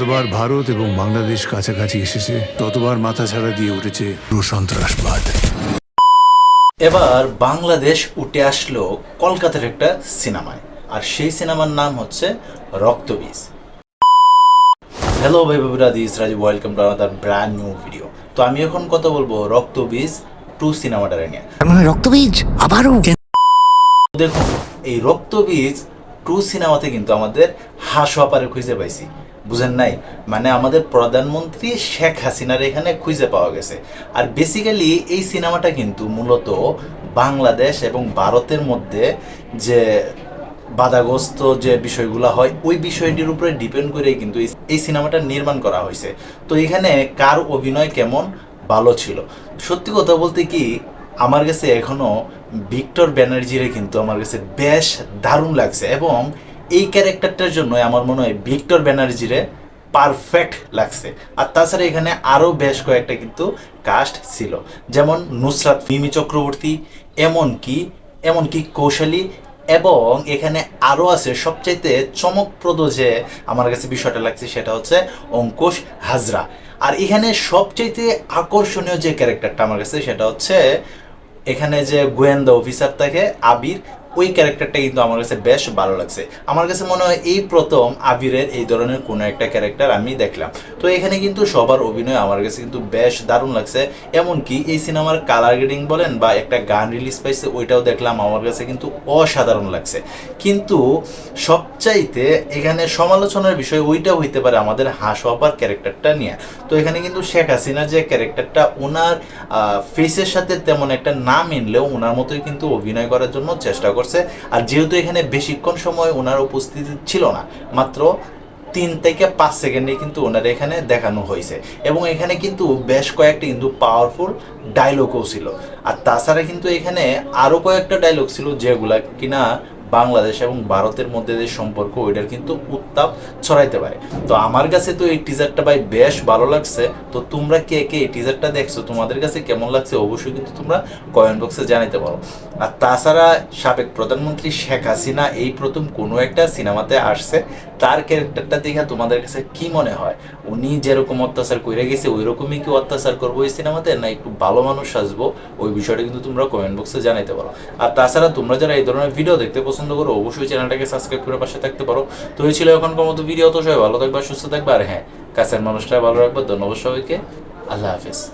যতবার ভারত এবং বাংলাদেশ কাছাকাছি এসেছে ততবার মাথাছাড়া দিয়ে উঠেছে সন্ত্রাসবাদ এবার বাংলাদেশ উঠে আসলো কলকাতার একটা সিনেমায় আর সেই সিনেমার নাম হচ্ছে রক্তবীজ। হ্যালো ভাই বাবুরা this Raju welcome to another brand new video তো আমি এখন কথা বলব রক্তবীজ টু সিনেমাটারে নিয়ে। তার মানে রক্তবীজ আবারও? দেখুন এই রক্তবীজ টু সিনেমাতে কিন্তু আমাদের হাসোয়াপারে খুঁজে পাইছি। বুঝেন নাই? মানে আমাদের প্রধানমন্ত্রী শেখ হাসিনার এখানে খুঁজে পাওয়া গেছে। আর বেসিক্যালি এই সিনেমাটা কিন্তু মূলত বাংলাদেশ এবং ভারতের মধ্যে যে বাধাগ্রস্ত যে বিষয়গুলো হয়, ওই বিষয়টির উপরে ডিপেন্ড করে কিন্তু এই- সিনেমাটা নির্মাণ করা হয়েছে। তো এখানে কার অভিনয় কেমন? ভালো ছিল। সত্যি কথা বলতে কি, আমার কাছে এখনও ভিক্টর ব্যানার্জিরে কিন্তু আমার কাছে বেশ দারুণ লাগছে। এবং এই ক্যারেক্টারটার জন্য আমার মনে হয় ভিক্টর ব্যানার্জিরে পারফেক্ট লাগছে। আর তাছাড়া এখানে আরও বেশ কয়েকটা কিন্তু কাস্ট ছিল। যেমন নুসরাত, মিমি চক্রবর্তী, এমনকি এমনকি কৌশলী এবং এখানে আরও আছে সবচাইতে চমকপ্রদ যে আমার কাছে বিষয়টা লাগছে সেটা হচ্ছে অঙ্কুশ হাজরা। আর এখানে সবচাইতে আকর্ষণীয় যে ক্যারেক্টারটা আমার কাছে সেটা হচ্ছে এখানে যে গোয়েন্দা অফিসার থাকে আবির ওই ক্যারেক্টারটা কিন্তু আমার কাছে বেশ ভালো লাগছে। আমার কাছে মনে হয় এই প্রথম আবিরের এই ধরনের কোনো একটা ক্যারেক্টার আমি দেখলাম। তো এখানে কিন্তু সবার অভিনয় আমার কাছে কিন্তু বেশ দারুণ লাগছে। এমনকি এই সিনেমার কালার গ্রেডিং বলেন বা একটা গান রিলিজ পাইছে, ওইটাও দেখলাম, আমার কাছে কিন্তু অসাধারণ লাগছে। কিন্তু সবচাইতে এখানে সমালোচনার বিষয় ওইটাও হইতে পারে আমাদের হাসওয়াপার ক্যারেক্টারটা নিয়ে। তো এখানে কিন্তু শেখ হাসিনা যে ক্যারেক্টারটা, ওনার ফেসের সাথে তেমন একটা না মিললেও ওনার মতোই কিন্তু অভিনয় করার জন্য চেষ্টা করছে। আর যেহেতু এখানে বেশিক্ষণ সময় ওনার উপস্থিতি ছিল না, মাত্র তিন থেকে পাঁচ সেকেন্ডে কিন্তু ওনার এখানে দেখানো হয়েছে। এবং এখানে কিন্তু বেশ কয়েকটি কিন্তু পাওয়ারফুল ডায়লগও ছিল। আর তাছাড়া কিন্তু এখানে আরও কয়েকটা ডায়লগ ছিল যেগুলা কিনা বাংলাদেশ এবং ভারতের মধ্যে যে সম্পর্ক, ওইটার কিন্তু উত্তাপ ছড়াইতে পারে। তো আমার কাছে তো এই টিজারটা ভাই বেশ ভালো লাগছে। তো তোমরা কে কে এই টিজারটা দেখছ, তোমাদের কাছে কেমন লাগছে অবশ্যই কিন্তু তোমরা কমেন্ট বক্সে জানাতে পারো। আর তাছাড়া সাবেক প্রধানমন্ত্রী শেখ হাসিনা এই প্রথম কোনো একটা সিনেমাতে আসছে, তার ক্যারেক্টারটা দেখে তোমাদের কাছে কি মনে হয়? উনি যেরকম অত্যাচার করে গেছে ওই রকমই কি অত্যাচার করব এই সিনেমাতে, না একটু ভালো মানুষ আসব ওই বিষয়টা কিন্তু তোমরা কমেন্ট বক্সে জানাতে পারো। আর তাছাড়া তোমরা যারা এই ধরনের ভিডিও দেখতে পছন্দ করো, অবশ্যই চ্যানেলটাকে সাবস্ক্রাইব করে পাশে থাকতে পারো। তো এই ছিল এখনকার মতো ভিডিও তো সবাই ভালো থাকবে, সুস্থ থাকবে। আর হ্যাঁ কাছের মানুষটা ভালো রাখবে। ধন্যবাদ সবাইকে। আল্লাহ হাফিজ।